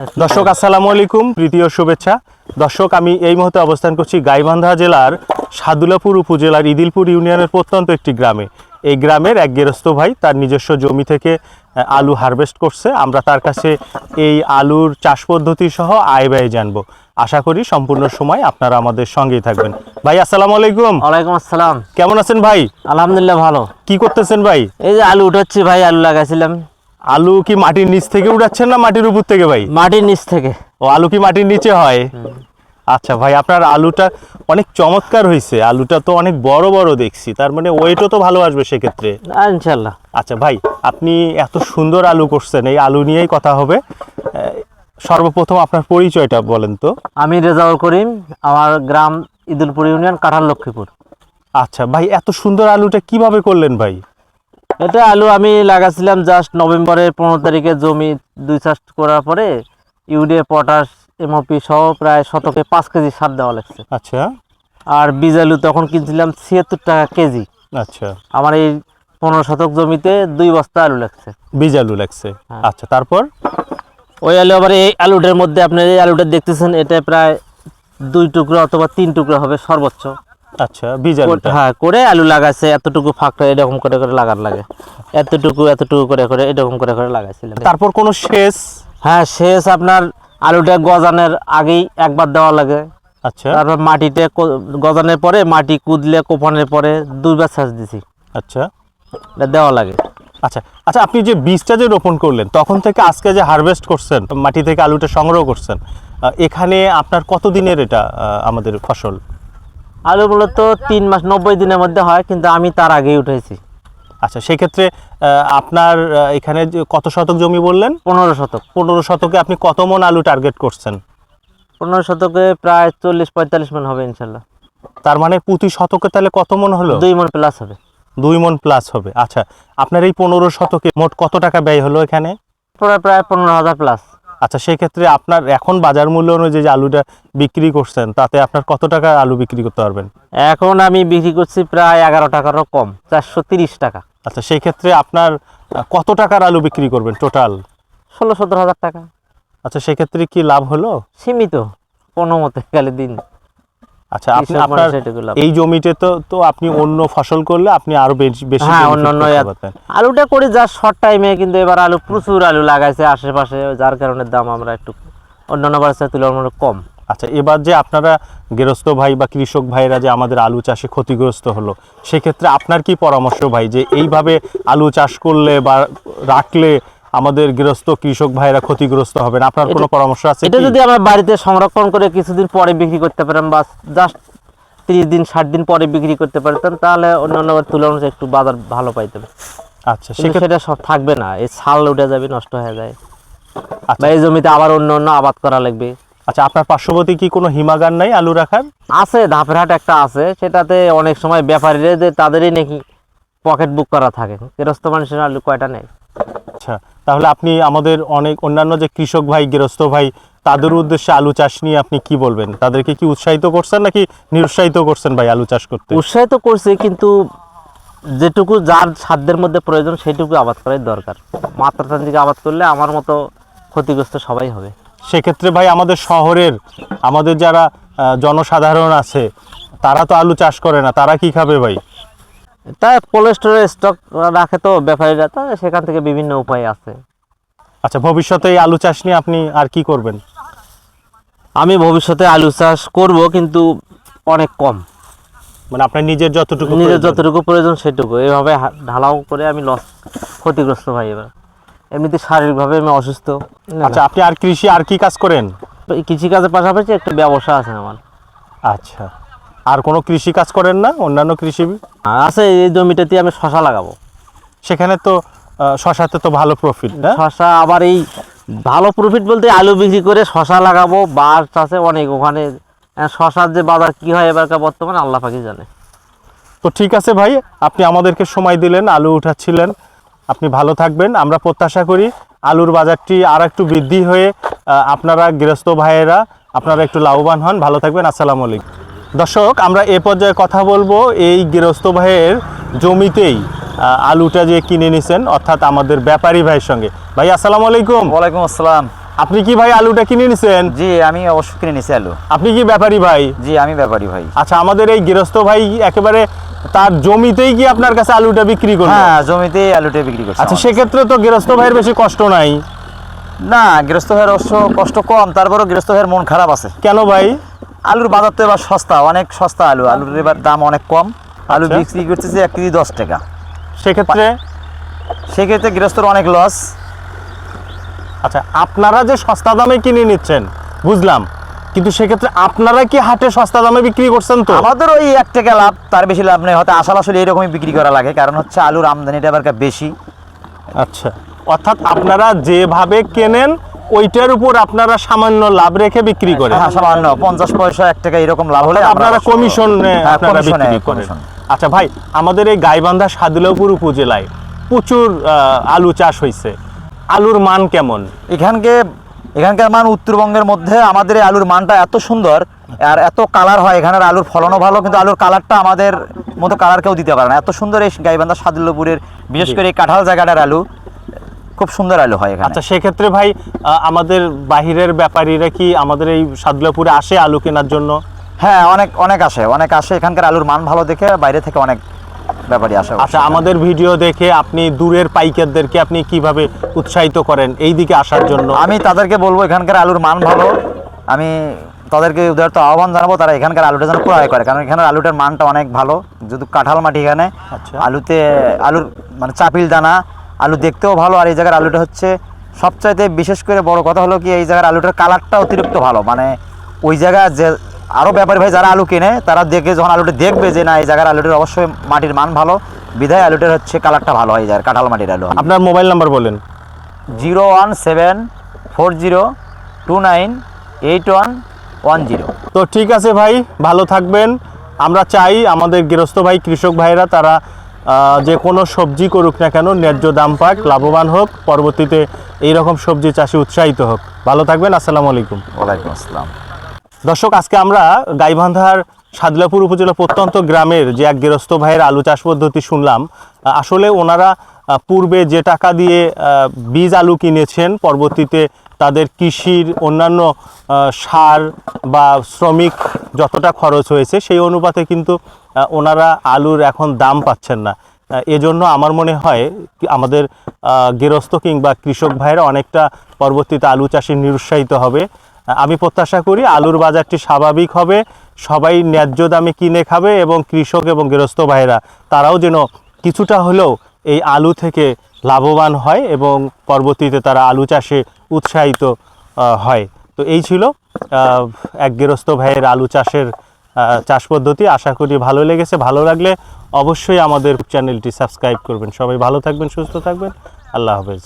দর্শক আসসালামু আলাইকুম। প্রীতীয় শুভেচ্ছা। দর্শক আমি এই মুহূর্তে অবস্থান করছি গাইবান্ধা জেলার সাদুলাপুর উপজেলার ইদিলপুর ইউনিয়নের প্রত্যন্ত একটি গ্রামে। এই গ্রামের এক গেরস্ত ভাই তার নিজস্ব জমি থেকে আলু হারভেস্ট করছে। আমরা তার কাছে এই আলুর চাষ পদ্ধতি সহ আয় ব্যয় জানব। আশা করি সম্পূর্ণ সময় আপনারা আমাদের সঙ্গেই থাকবেন। ভাই আসসালামু আলাইকুম। ওয়ালাইকুম আসসালাম। কেমন আছেন ভাই? আলহামদুলিল্লাহ ভালো। কি করতেছেন ভাই? এই যে আলু উঠাচ্ছি ভাই আলু লাগাইছিলাম। আলু কি মাটির নিচ থেকে উঠাচ্ছেন না মাটির উপর থেকে ভাই? মাটির নিচ থেকে। ও আলু কি মাটির নিচে হয়? আচ্ছা ভাই আপনার আলুটা অনেক চমৎকার হয়েছে আলুটা তো অনেক বড় বড় দেখছি। তার মানে ওয়েটও তো ভালো আসবে সেক্ষেত্রে। ইনশাল্লাহ। আচ্ছা ভাই আপনি এত সুন্দর আলু করছেন এই আলু নিয়েই কথা হবে। সর্বপ্রথম আপনার পরিচয়টা বলেন তো। আমি রেজাউল করিম আমার গ্রাম ইদুলপুর ইউনিয়ন কাঁঠাল লক্ষ্মীপুর। আচ্ছা ভাই এত সুন্দর আলুটা কীভাবে করলেন ভাই? এটা আলু আমি লাগাছিলাম জাস্ট নভেম্বরের পনেরো তারিখে জমি দুই চাষ করার পরে ইউরিয়া পটাশ এমওপি সহ প্রায় শতকে পাঁচ কেজি সার দেওয়া লাগছে। আচ্ছা। আর বীজ আলু তখন কিনছিলাম ছিয়াত্তর টাকা কেজি। আচ্ছা। আমার এই পনেরো শতক জমিতে দুই বস্তা আলু লাগছে। বীজ আলু লাগছে। হ্যাঁ। আচ্ছা তারপর? ওই আলু আবার এই আলুটার মধ্যে আপনি এই আলুটা দেখতেছেন এটা প্রায় দুই টুকরো অথবা তিন টুকরো হবে সর্বোচ্চ। আচ্ছা বীজ হ্যাঁ করে আলু লাগাইছে এতটুকু ফাঁকটা এরকম করে করে লাগার লাগে। এতটুকু এতটুকু করে করে এরকম করে করে লাগাইছিলাম। তারপর কোনো শেষ হ্যাঁ শেষ আপনার আলুটা গজানোর আগেই একবার দেওয়া লাগে। আচ্ছা। তারপর মাটিতে গজানোর পরে মাটি কুদলে কোপানোর পরে দুইবার সেচ দিছি। আচ্ছা। এটা দেওয়া লাগে। আচ্ছা আচ্ছা আপনি যে বীজটা যে রোপণ করলেন তখন থেকে আজকে যে হারভেস্ট করছেন মাটি থেকে আলুটা সংগ্রহ করছেন এখানে আপনার কতদিনের এটা আমাদের ফসল? আলু মূলত তিন মাস নব্বই দিনের মধ্যে হয় কিন্তু আমি তার আগেই উঠেছি। আচ্ছা সেক্ষেত্রে আপনার এখানে কত শতক জমি বললেন? পনেরো শতক। পনেরো শতকে আপনি কত মন আলু টার্গেট করছেন? পনেরো শতকে প্রায় চল্লিশ পঁয়তাল্লিশ মন হবে ইনশাল্লাহ। তার মানে প্রতি শতকে তাহলে কত মন হলো? দুই মন প্লাস হবে। দুই মন প্লাস হবে। আচ্ছা আপনার এই পনেরো শতকে মোট কত টাকা ব্যয় হলো এখানে? প্রায় প্রায় পনেরো হাজার প্লাস আচ্ছা সেই ক্ষেত্রে আপনার এখন বাজার মূল্য অনুযায়ী যে আলুটা বিক্রি করছেন তাতে আপনার কত টাকা আলু বিক্রি করতে পারবেন? এখন আমি বিক্রি করছি প্রায় এগারো টাকারও কম চারশো তিরিশ টাকা। আচ্ছা সেই ক্ষেত্রে আপনার কত টাকার আলু বিক্রি করবেন টোটাল? ষোলো সতেরো হাজার টাকা। আচ্ছা সেক্ষেত্রে কি লাভ হলো? সীমিত কোনো মতে গেলে দিন। আচ্ছা আপনি আপনার। এই জমিতে তো তো আপনি অন্য ফসল করলে আপনি আরও বেশি বেশি হ্যাঁ অন্যান্য। আলুটা করি যা শর্ট টাইমে কিন্তু এবার আলু প্রচুর আলু লাগাইছে আশেপাশে যার কারণে দাম আমরা একটু অন্যান্য বারের তুলনামূলক কম আচ্ছা এবার যে আপনারা গৃহস্থ ভাই বা কৃষক ভাইরা যে আমাদের আলু চাষে ক্ষতিগ্রস্ত হলো সেক্ষেত্রে আপনার কি পরামর্শ ভাই যে এইভাবে আলু চাষ করলে বা রাখলে আমাদের গৃহস্থ কৃষক ভাইরা ক্ষতিগ্রস্ত হবেন। আপনার কোনো পরামর্শ আছে এটা যদি আমরা বাড়িতে সংরক্ষণ করে কিছুদিন পরে বিক্রি করতে পারেন বা জাস্ট তিরিশ দিন ষাট দিন পরে বিক্রি করতে পারতাম তাহলে অন্যান্য তুলনায় একটু বাজার ভালো পাইতাম আচ্ছা সেক্ষেত্রে সেটা সব থাকবে না এই ছাল উঠে যাবে নষ্ট হয়ে যায়। আচ্ছা। বা এই জমিতে আবার অন্য অন্য আবাদ করা লাগবে। আচ্ছা আপনার পার্শ্ববর্তী কি কোনো হিমাগার নাই আলু রাখার? আছে ধাপের হাট একটা আছে সেটাতে অনেক সময় ব্যাপারীরা যে তাদেরই নাকি পকেট বুক করা থাকে। গৃহস্থ মানুষের আলু কয়টা নেই আচ্ছা তাহলে আপনি আমাদের অনেক অন্যান্য যে কৃষক ভাই গৃহস্থ ভাই তাদের উদ্দেশ্যে আলু চাষ নিয়ে আপনি কি বলবেন? তাদেরকে কি উৎসাহিত করছেন নাকি নিরুৎসাহিত করছেন ভাই আলু চাষ করতে? উৎসাহিত করছে কিন্তু যেটুকু যার সাধ্যের মধ্যে প্রয়োজন সেইটুকু আবাদ করাই দরকার। মাত্রাতান্ত্রিক আবাদ করলে আমার মতো ক্ষতিগ্রস্ত সবাই হবে। সেক্ষেত্রে ভাই আমাদের শহরের আমাদের যারা জনসাধারণ আছে তারা তো আলু চাষ করে না তারা কি খাবে ভাই? তাই কোলেস্টোরের স্টক রাখে তো ব্যাপারীরা তো সেখান থেকে বিভিন্ন উপায় আছে। আচ্ছা ভবিষ্যতে এই আলু চাষ নিয়ে আপনি আর কি করবেন? আমি ভবিষ্যতে আলু চাষ করব কিন্তু অনেক কম। মানে আপনার নিজের যতটুকু নিজের যতটুকু প্রয়োজন সেটুকু। এইভাবে হা- ঢালাও করে আমি লস ক্ষতিগ্রস্ত ভাই এবার। এমনিতে শারীরিকভাবে আমি অসুস্থ। আচ্ছা আপনি আর কৃষি আর কি কাজ করেন? কৃষিকাজের পাশাপাশি একটা ব্যবসা আছে আমার। আচ্ছা। আর কোনো কৃষি কাজ করেন না অন্যান্য কৃষি আছে এই জমিটাতে আমি শশা লাগাবো। সেখানে তো শশাতে তো ভালো প্রফিট না? শশা আবার এই ভালো প্রফিট বলতে আলু বিক্রি করে শশা লাগাবো বাস আছে অনেক ওখানে। শশার যে বাজার কি হয় এবারকার বর্তমানে আল্লাহ পাকি জানে। তো ঠিক আছে ভাই আপনি আমাদেরকে সময় দিলেন আলু উঠাচ্ছিলেন। আপনি ভালো থাকবেন আমরা প্রত্যাশা করি আলুর বাজারটি আর একটু বৃদ্ধি হয়ে আপনারা গৃহস্থ ভাইয়েরা আপনারা একটু লাভবান হন। ভালো থাকবেন আসসালামু আলাইকুম। দর্শক আমরা এ পর্যায়ে কথা বলব এই গৃহস্থ ভাইয়ের জমিতেই আলুটা যে কিনে নিছেন অর্থাৎ আমাদের ব্যাপারী ভাইয়ের সঙ্গে। ভাই আসসালামু আলাইকুম। ওয়ালাইকুম আসসালাম। আপনি কি ভাই আলুটা কিনে নিছেন? জি আমি অবশ্য কিনে নিছি আলু। আপনি কি ব্যাপারী ভাই? জি আমি ব্যাপারী ভাই। আচ্ছা আমাদের এই গৃহস্থ ভাই একেবারে তার জমিতেই কি আপনার কাছে আলুটা বিক্রি করবে হ্যাঁ জমিতেই আলুটা বিক্রি করছি আচ্ছা। সেক্ষেত্রে তো গৃহস্থ ভাইয়ের বেশি কষ্ট নাই। না গৃহস্থ ভাইয়ের অবশ্য কষ্ট কম তারপরেও গৃহস্থ ভাইয়ের মন খারাপ আছে। কেন ভাই? আলুর বাজার তো এবার সস্তা অনেক সস্তা আলু। আলুর এবার দাম অনেক কম। আলু আচ্ছা। বিক্রি করতেছে এক কেজি দশ টাকা। সেক্ষেত্রে? সেক্ষেত্রে গৃহস্থর অনেক লস আচ্ছা আপনারা যে সস্তা দামে কিনে নিচ্ছেন বুঝলাম। কিন্তু সেক্ষেত্রে আপনারা কি হাটে সস্তা দামে বিক্রি করছেন তো? আমাদের ওই এক টাকা লাভ তার বেশি লাভ নেই। হয়তো আসল আসলে এরকমই বিক্রি করা লাগে কারণ হচ্ছে আলুর আমদানিটা এবার বেশি। আচ্ছা। অর্থাৎ আপনারা যেভাবে কেনেন ওইটার উপর আপনারা সামান্য লাভ রেখে বিক্রি করেন। হ্যাঁ সামান্য পঞ্চাশ পয়সা এক টাকা এরকম লাভ হলে আপনারা কমিশন হ্যাঁ, আপনারা বিক্রি করেন। আচ্ছা ভাই আমাদের এই গাইবান্ধা সাদুলাপুর উপজেলায় প্রচুর আলু চাষ হয়েছে আলুর মান কেমন? এখানকে এখানকার মান উত্তরবঙ্গের মধ্যে আমাদের এই আলুর মানটা এত সুন্দর আর এত কালার হয় এখানের আলুর ফলনও ভালো কিন্তু আলুর কালারটা আমাদের মতো কালার কেউ দিতে পারে না। এত সুন্দর এই গাইবান্ধা সাদুল্লপুরের বিশেষ করে এই কাঁঠাল জায়গাটার আলু। খুব সুন্দর আলু হয় এখানে। আচ্ছা সেক্ষেত্রে ভাই আমাদের বাহিরের ব্যাপারীরা কি আমাদের এই সাদুলাপুরে আসে আলু কেনার জন্য? হ্যাঁ অনেক অনেক আসে অনেক আসে। এখানকার আলুর মান ভালো দেখে বাইরে থেকে অনেক ব্যাপারই আসে আচ্ছা আমাদের ভিডিও দেখে আপনি দূরের পাইকারদেরকে আপনি কীভাবে উৎসাহিত করেন এই দিকে আসার জন্য? আমি তাদেরকে বলব এখানকার আলুর মান ভালো। আমি তাদেরকে উদারত আহ্বান জানাব তারা এখানকার আলুটা যেন ক্রয় করে। কারণ এখানের আলুটার মানটা অনেক ভালো। যদি কাঁঠাল মাটি এখানে আচ্ছা। আলুতে আলুর মানে চাপিল দানা আলু দেখতেও ভালো আর এই জায়গার আলুটা হচ্ছে সবচাইতে বিশেষ করে বড় কথা হলো কি এই জায়গার আলুটার কালারটা অতিরিক্ত ভালো। মানে ওই জায়গা যে আরও ব্যাপারী ভাই যারা আলু কেনে তারা দেখে যখন আলুটা দেখবে যে না এই জায়গার আলুটার অবশ্যই মাটির মান ভালো বিধায় আলুটার হচ্ছে কালারটা ভালো হয় যায় কাঁঠাল মাটির আলু। আপনার মোবাইল নাম্বার বলেন। Zero one seven four zero two nine eight one one zero. তো ঠিক আছে ভাই ভালো থাকবেন। আমরা চাই আমাদের গৃহস্থ ভাই কৃষক ভাইরা তারা যে কোনো সবজি করুক না কেন ন্যায্য দাম পাক লাভবান হোক পরবর্তীতে এই রকম সবজি চাষে উৎসাহিত হোক। ভালো থাকবেন আসসালামু আলাইকুম। ওয়ালাইকুম আসসালাম। দর্শক আজকে আমরা গাইবান্ধার সাদলাপুর উপজেলা প্রত্যন্ত গ্রামের যে এক গৃহস্থ ভাইয়ের আলু চাষ পদ্ধতি শুনলাম আসলে ওনারা পূর্বে যে টাকা দিয়ে বীজ আলু কিনেছেন পরবর্তীতে তাদের কৃষির অন্যান্য সার বা শ্রমিক যতটা খরচ হয়েছে সেই অনুপাতে কিন্তু ওনারা আলুর এখন দাম পাচ্ছেন না। এজন্য আমার মনে হয় আমাদের গৃহস্থ কিংবা কৃষক ভাইয়েরা অনেকটা পরবর্তীতে আলু চাষে নিরুৎসাহিত হবে। আমি প্রত্যাশা করি আলুর বাজারটি স্বাভাবিক হবে, সবাই ন্যায্য দামে কিনে খাবে এবং কৃষক এবং গৃহস্থ ভাইয়েরা, তারাও যেন কিছুটা হলেও এই আলু থেকে লাভবান হয় এবং পরবর্তীতে তারা আলু চাষে উৎসাহিত হয়। তো এই ছিল এক গৃহস্থ ভাইয়ের আলু চাষের চাষ পদ্ধতি। আশা করি ভালো লেগেছে, ভালো লাগলে অবশ্যই আমাদের চ্যানেলটি সাবস্ক্রাইব করবেন। সবাই ভালো থাকবেন, সুস্থ থাকবেন। আল্লাহ হাফেজ।